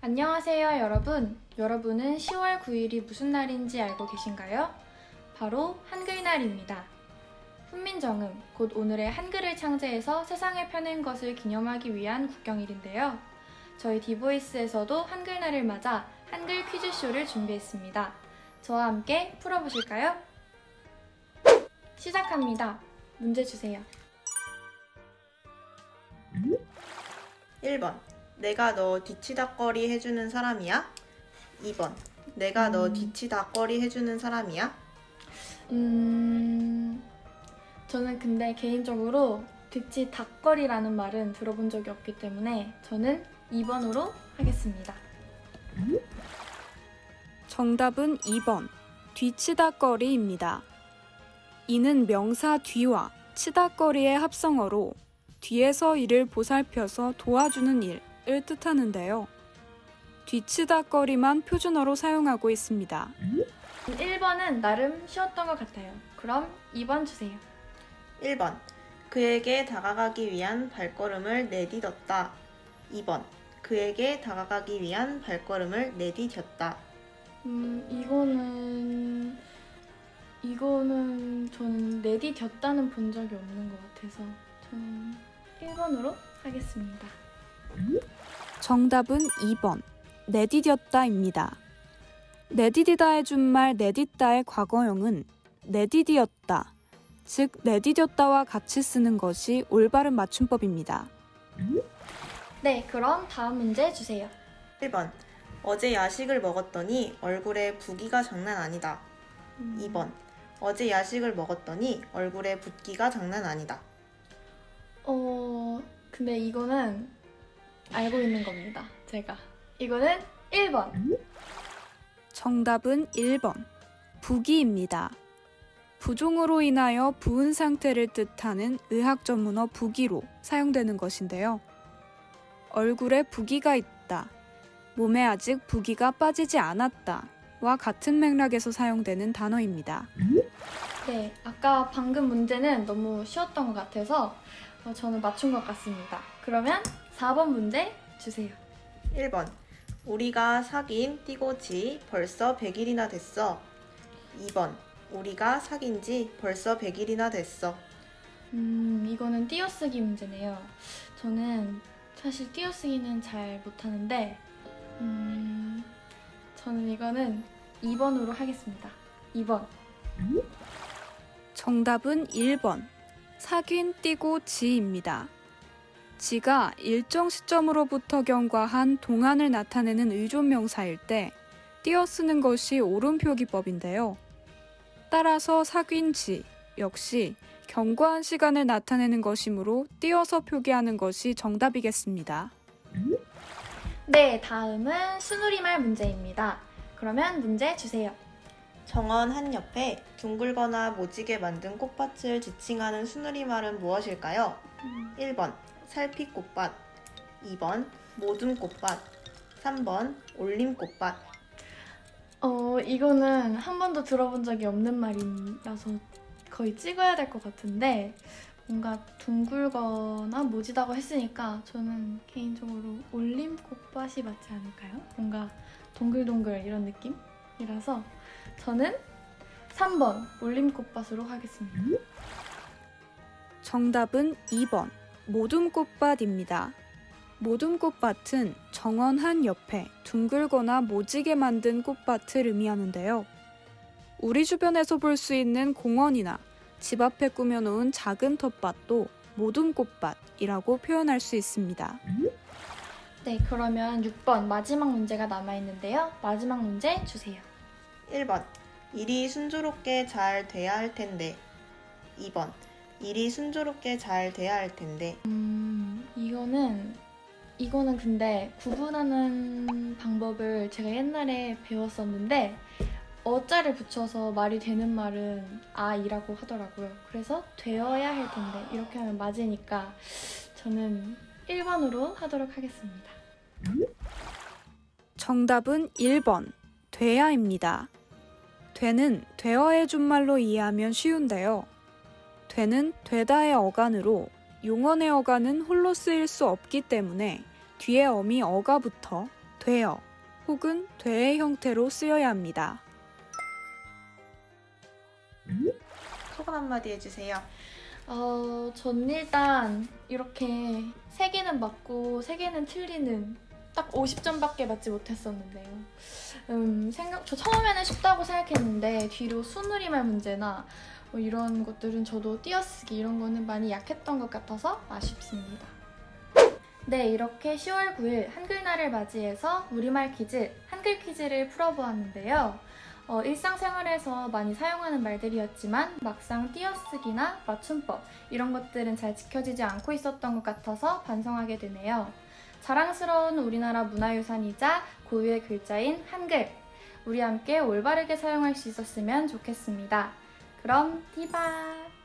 안녕하세요, 여러분. 여러분은 10월 9일이 무슨 날인지 알고 계신가요? 바로 한글날입니다. 훈민정음, 곧 오늘의 한글을 창제해서 세상을 펴낸 것을 기념하기 위한 국경일인데요. 저희 디보이스에서도 한글날을 맞아 한글 퀴즈쇼를 준비했습니다. 저와 함께 풀어보실까요? 시작합니다. 문제 주세요. 1번. 내가 너 뒤치다꺼리 해주는 사람이야? 2번. 내가 너 음. 뒤치다꺼리 해주는 사람이야? 음, 저는 근데 개인적으로 듣지 닭거리라는 말은 들어본 적이 없기 때문에 저는 2번으로 하겠습니다. 정답은 2번 뒤치다꺼리입니다. 이는 명사 뒤와 치다꺼리의 합성어로 뒤에서 이를 보살펴서 도와주는 일을 뜻하는데요. 뒤치다꺼리만 표준어로 사용하고 있습니다. 1번은 나름 쉬웠던 것 같아요. 그럼 2번 주세요. 1번. 그에게 다가가기 위한 발걸음을 내디뎠다. 2번. 그에게 다가가기 위한 발걸음을 내디뎠다. 음, 이거는 이거는 저는 내디 겼다는 본 적이 없는 것 같아서 저는 1번으로 하겠습니다. 정답은 2번 내디뎠다입니다. 내디디다의 준말 내딛다의 과거형은 내디디었다, 즉 내디뎠다와 같이 쓰는 것이 올바른 맞춤법입니다. 네, 그럼 다음 문제 주세요. 1번. 어제 야식을 먹었더니 얼굴에 붓기가 장난 아니다. 음, 2번. 어제 야식을 먹었더니 얼굴에 붓기가 장난 아니다. 어, 근데 이거는 알고 있는 겁니다. 제가. 이거는 1번. 정답은 1번 부기입니다. 부종으로 인하여 부은 상태를 뜻하는 의학 전문어 부기로 사용되는 것인데요. 얼굴에 부기가 있다. 몸에 아직 부기가 빠지지 않았다. 와 같은 맥락에서 사용되는 단어입니다. 네, 아까 방금 문제는 너무 쉬웠던 것 같아서 어, 저는 맞춘 것 같습니다. 그러면 4번 문제 주세요. 1번. 우리가 사귄 띠고지 벌써 100일이나 됐어. 2번. 우리가 사귄 지 벌써 100일이나 됐어. 음, 이거는 띄어쓰기 문제네요. 저는 사실 띄어쓰기는 잘 못하는데, 음, 저는 이거는 2번으로 하겠습니다. 2번. 정답은 1번. 사귄 띠고 지입니다. 지가 일정 시점으로부터 경과한 동안을 나타내는 의존명사일 때 띄어 쓰는 것이 오름표 기법인데요. 따라서 사귄 지 역시 경과한 시간을 나타내는 것이므로 띄어서 표기하는 것이 정답이겠습니다. 네, 다음은 순우리말 문제입니다. 그러면 문제 주세요. 정원 한 옆에 둥글거나 모지게 만든 꽃밭을 지칭하는 수누리 말은 무엇일까요? 1번 살피꽃밭 2번 모둠꽃밭 3번 올림꽃밭 어, 이거는 한 번도 들어본 적이 없는 말이라서 거의 찍어야 될 것 같은데 뭔가 둥글거나 모지다고 했으니까 저는 개인적으로 올림꽃밭이 맞지 않을까요? 뭔가 동글동글 이런 느낌이라서 저는 3번 올림꽃밭으로 하겠습니다. 정답은 2번 모둠꽃밭입니다. 모둠꽃밭은 정원 한 옆에 둥글거나 모지게 만든 꽃밭을 의미하는데요. 우리 주변에서 볼 수 있는 공원이나 집 앞에 꾸며놓은 작은 텃밭도 모둠꽃밭이라고 표현할 수 있습니다. 네, 그러면 6번 마지막 문제가 남아있는데요. 마지막 문제 주세요. 1번 일이 순조롭게 잘 돼야 할 텐데 2번 일이 순조롭게 잘 돼야 할 텐데 음, 이거는 이거는 근데 구분하는 방법을 제가 옛날에 배웠었는데 어자를 붙여서 말이 되는 말은 아이라고 하더라고요. 그래서 되어야 할 텐데 이렇게 하면 맞으니까 저는 1번으로 하도록 하겠습니다. 정답은 1번 돼야입니다. 되는 되어의 준말로 이해하면 쉬운데요. 되는 되다의 어간으로 용언의 어가는 홀로 쓰일 수 없기 때문에 뒤에 어미 어가 붙어 되어 혹은 되의 형태로 쓰여야 합니다. 소감 한마디 해주세요. 어, 전 일단 이렇게 세 개는 맞고 세 개는 틀리는 딱 50점밖에 맞지 못했었는데요. 음, 생각, 저 처음에는 쉽다고 생각했는데 뒤로 수누리말 문제나 뭐 이런 것들은 저도 띄어쓰기 이런 거는 많이 약했던 것 같아서 아쉽습니다. 네, 이렇게 10월 9일 한글날을 맞이해서 우리말 퀴즈, 한글 퀴즈를 풀어보았는데요. 어, 일상생활에서 많이 사용하는 말들이었지만 막상 띄어쓰기나 맞춤법 이런 것들은 잘 지켜지지 않고 있었던 것 같아서 반성하게 되네요. 자랑스러운 우리나라 문화유산이자 고유의 글자인 한글. 우리 함께 올바르게 사용할 수 있었으면 좋겠습니다. 그럼 띠바!